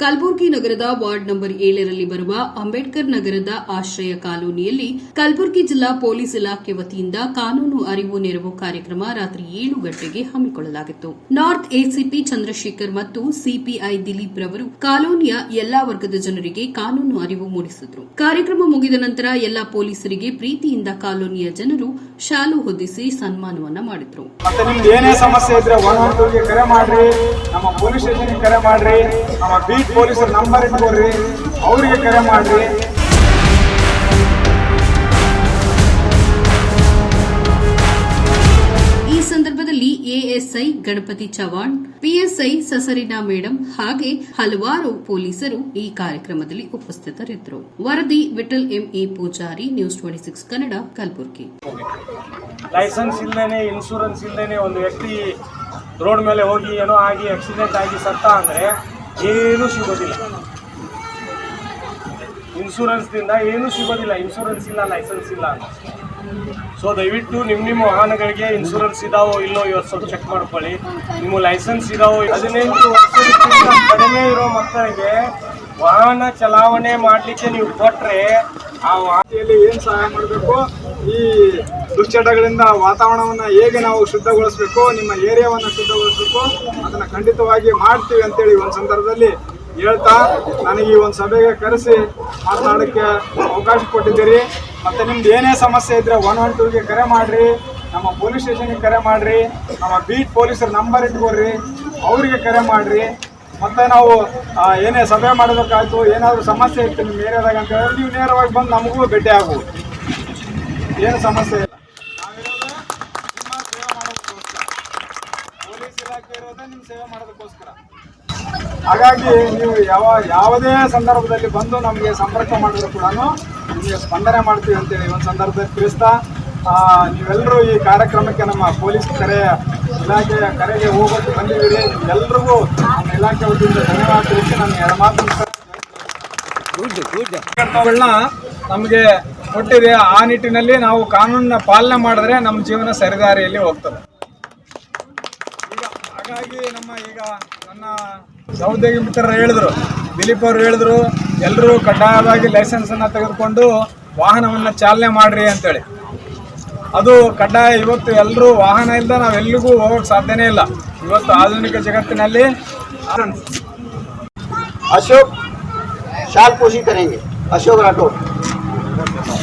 ಕಲಬುರಗಿ ನಗರದ ward number ಏಳರಲ್ಲಿ ಬರುವ ಅಂಬೇಡ್ಕರ್ ನಗರದ ಆಶ್ರಯ ಕಾಲೋನಿಯಲ್ಲಿ ಕಲಬುರಗಿ ಜಿಲ್ಲಾ ಪೊಲೀಸ್ ಇಲಾಖೆ ವತಿಯಿಂದ ಕಾನೂನು ಅರಿವು ನೆರವು ಕಾರ್ಯಕ್ರಮ ರಾತ್ರಿ ಏಳು ಗಂಟೆಗೆ ಹಮ್ಮಿಕೊಳ್ಳಲಾಗಿತ್ತು. ನಾರ್ತ್ ಎಸಿಪಿ ಚಂದ್ರಶೇಖರ್ ಮತ್ತು ಸಿಪಿಐ ದಿಲೀಪ್ ರವರು ಕಾಲೋನಿಯ ಎಲ್ಲಾ ವರ್ಗದ ಜನರಿಗೆ ಕಾನೂನು ಅರಿವು ಮೂಡಿಸಿದ್ರು. ಕಾರ್ಯಕ್ರಮ ಮುಗಿದ ನಂತರ ಎಲ್ಲಾ ಪೊಲೀಸರಿಗೆ ಪ್ರೀತಿಯಿಂದ ಕಾಲೋನಿಯ ಜನರು ಶಾಲು ಹೊದಿಸಿ ಸನ್ಮಾನವನ್ನ ಮಾಡಿದ್ರು. ಏನೇ ಸಮಸ್ಯೆ ಇದ್ರೆ ಕರೆ ಮಾಡ್ರಿ, ನಮ್ಮ ಪೊಲೀಸ್ ಸ್ಟೇಷನ್ ಕರೆ ಮಾಡ್ರಿ, ನಮ್ಮ ಪೊಲೀಸರ ನಂಬರ್ ಇಟ್ಕೊಡ್ರಿ ಅವರಿಗೆ ಕರೆ ಮಾಡ್ರಿ. ಈ ಸಂದರ್ಭದಲ್ಲಿ ಎಎಸ್ಐ ಗಣಪತಿ ಚವಾಣ್ ಪಿಎಸ್ಐ ಸಸರಿನಾ ಮೇಡಂ ಹಾಗೆ ಹಲವಾರು ಪೊಲೀಸರು ಈ ಕಾರ್ಯಕ್ರಮದಲ್ಲಿ ಉಪಸ್ಥಿತರಿದ್ದರು. ವರದಿ Vithal M E Pujari news twenty six Kannada Kalaburagi. Licence ಇಲ್ಲದೇನೆ ಇನ್ಶೂರೆನ್ಸ್ ಇಲ್ಲದೇನೆ ಒಂದು ವ್ಯಕ್ತಿ ರೋಡ್ ಮೇಲೆ ಹೋಗಿ ಏನೋ ಆಗಿ ಆಕ್ಸಿಡೆಂಟ್ ಆಗಿ ಸತ್ತ ಅಂದರೆ ಏನೂ ಸಿಗೋದಿಲ್ಲ. ಇನ್ಶೂರೆನ್ಸ್ದಿಂದ ಏನೂ ಸಿಗೋದಿಲ್ಲ. ಇನ್ಶೂರೆನ್ಸ್ ಇಲ್ಲ ಲೈಸೆನ್ಸ್ ಇಲ್ಲ ಅಂತ. ಸೊ ದಯವಿಟ್ಟು ನಿಮ್ಮ ನಿಮ್ಮ ವಾಹನಗಳಿಗೆ ಇನ್ಶೂರೆನ್ಸ್ ಇದಾವೋ ಇಲ್ಲೋ ಇವತ್ತು ಸ್ವಲ್ಪ ಚೆಕ್ ಮಾಡ್ಕೊಳ್ಳಿ. ನಿಮ್ಮ ಲೈಸೆನ್ಸ್ ಇದಾವೋ ಹದಿನೆಂಟು ವರ್ಷಕ್ಕಿಂತ ಕಡಿಮೆ ಇರೋ ಮಕ್ಕಳಿಗೆ ವಾಹನ ಚಲಾವಣೆ ಮಾಡಲಿಕ್ಕೆ ನೀವು ಕೊಟ್ಟರೆ ಆ ವಾಹನೆಯಲ್ಲಿ ಏನ್ ಸಹಾಯ ಮಾಡಬೇಕು? ಈ ದುಶ್ಚಟಗಳಿಂದ ವಾತಾವರಣವನ್ನ ಹೇಗೆ ನಾವು ಶುದ್ಧಗೊಳಿಸಬೇಕು, ನಿಮ್ಮ ಏರಿಯಾವನ್ನ ಶುದ್ಧಗೊಳಿಸಬೇಕು, ಅದನ್ನ ಖಂಡಿತವಾಗಿ ಮಾಡ್ತೀವಿ ಅಂತೇಳಿ ಒಂದು ಸಂದರ್ಭದಲ್ಲಿ ಹೇಳ್ತಾ ನನಗೆ ಈ ಒಂದು ಸಭೆಗೆ ಕರೆಸಿ ಮಾತನಾಡಕ್ಕೆ ಅವಕಾಶ ಕೊಟ್ಟಿದ್ದೀರಿ. ಮತ್ತೆ ನಿಮ್ದು ಏನೇ ಸಮಸ್ಯೆ ಇದ್ರೆ ಒನ್ ಒನ್ ಟೂಗೆ ಕರೆ ಮಾಡ್ರಿ, ನಮ್ಮ ಪೊಲೀಸ್ ಸ್ಟೇಷನ್ಗೆ ಕರೆ ಮಾಡ್ರಿ, ನಮ್ಮ ಬೀಟ್ ಪೊಲೀಸರ ನಂಬರ್ ಇಟ್ಕೊಡ್ರಿ, ಅವರಿಗೆ ಕರೆ ಮಾಡ್ರಿ. ಮತ್ತೆ ನಾವು ಏನೇ ಸಭೆ ಮಾಡಬೇಕಾಯ್ತು, ಏನಾದರೂ ಸಮಸ್ಯೆ ಇತ್ತು ನಿಮ್ಮ ಏರಿಯಾದಾಗ ಅಂತ ಹೇಳಿದ್ರೆ ನೀವು ನೇರವಾಗಿ ಬಂದು ನಮಗೂ ಭೇಟಿ ಆಗ್ಬೋದು. ಏನು ಸಮಸ್ಯೆ ಇಲ್ಲ. ನಾವಿರೋದು ನಿಮ್ಮ ಸೇವೆ ಮಾಡೋದಕ್ಕೋಸ್ಕರ ಪೊಲೀಸ್ ಇಲಾಖೆ ಇರೋದೇ ನಿಮ್ಮ ಸೇವೆ ಮಾಡೋದಕ್ಕೋಸ್ಕರ ಹಾಗಾಗಿ ನೀವು ಯಾವ ಯಾವುದೇ ಸಂದರ್ಭದಲ್ಲಿ ಬಂದು ನಮಗೆ ಸಂಪರ್ಕ ಮಾಡಿದ್ರು ಕೂಡ ನಿಮಗೆ ಸ್ಪಂದನೆ ಮಾಡ್ತೀವಿ ಅಂತೇಳಿ ಒಂದು ಸಂದರ್ಭದಲ್ಲಿ ತಿಳಿಸ್ತಾ ನೀವೆಲ್ಲರೂ ಈ ಕಾರ್ಯಕ್ರಮಕ್ಕೆ ನಮ್ಮ ಪೊಲೀಸ್ ಕರೆ ಇಲಾಖೆಯ ಕರೆಗೆ ಹೋಗೋಕ್ಕೆ ಬಂದಿದ್ದೀರಿ. ಎಲ್ರಿಗೂ ನಮ್ಮ ಇಲಾಖೆ ವತಿಯಿಂದ ಧನ್ಯವಾದ ತಿಳಿಸಿ ನಾನು ಎರಡು ಮಾತು ನಮಗೆ ಕೊಟ್ಟಿದೆ, ಆ ನಿಟ್ಟಿನಲ್ಲಿ ನಾವು ಕಾನೂನಿನ ಪಾಲನೆ ಮಾಡಿದ್ರೆ ನಮ್ಮ ಜೀವನ ಸರಿದಾರಿಯಲ್ಲಿ ಹೋಗ್ತದೆ. ಈಗ ಹಾಗಾಗಿ ನಮ್ಮ ಈಗ ನನ್ನ ಸಹೋದ್ಯೋಗಿ ಮಿತ್ರರು ಹೇಳಿದ್ರು, ದಿಲೀಪ್ ಅವರು ಹೇಳಿದ್ರು ಎಲ್ಲರೂ ಕಡ್ಡಾಯವಾಗಿ ಲೈಸೆನ್ಸ್ ಲೈಸೆನ್ಸನ್ನು ತೆಗೆದುಕೊಂಡು ವಾಹನವನ್ನು ಚಾಲನೆ ಮಾಡಿರಿ ಅಂತೇಳಿ. ಅದು ಕಡ್ಡಾಯ ಇವತ್ತು ಎಲ್ಲರೂ ವಾಹನ ಇಲ್ಲದ ನಾವು ಎಲ್ಲಿಗೂ ಹೋಗೋಕೆ ಸಾಧ್ಯನೇ ಇಲ್ಲ. ಇವತ್ತು ಆಧುನಿಕ ಜಗತ್ತಿನಲ್ಲಿ ಅಶೋಕ್, ಶಾಲ್ ಪೋಷಿ ಕರೆಂಗೆ ಅಶೋಕ್ ರಾಠೋಡ್.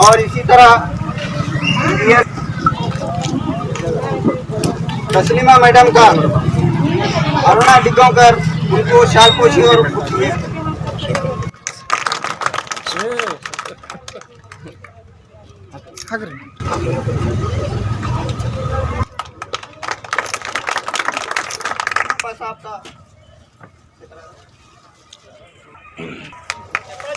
और इसी तरह तस्लिमा मैडम का अरुणा डिगोकर उनको शालपोशी और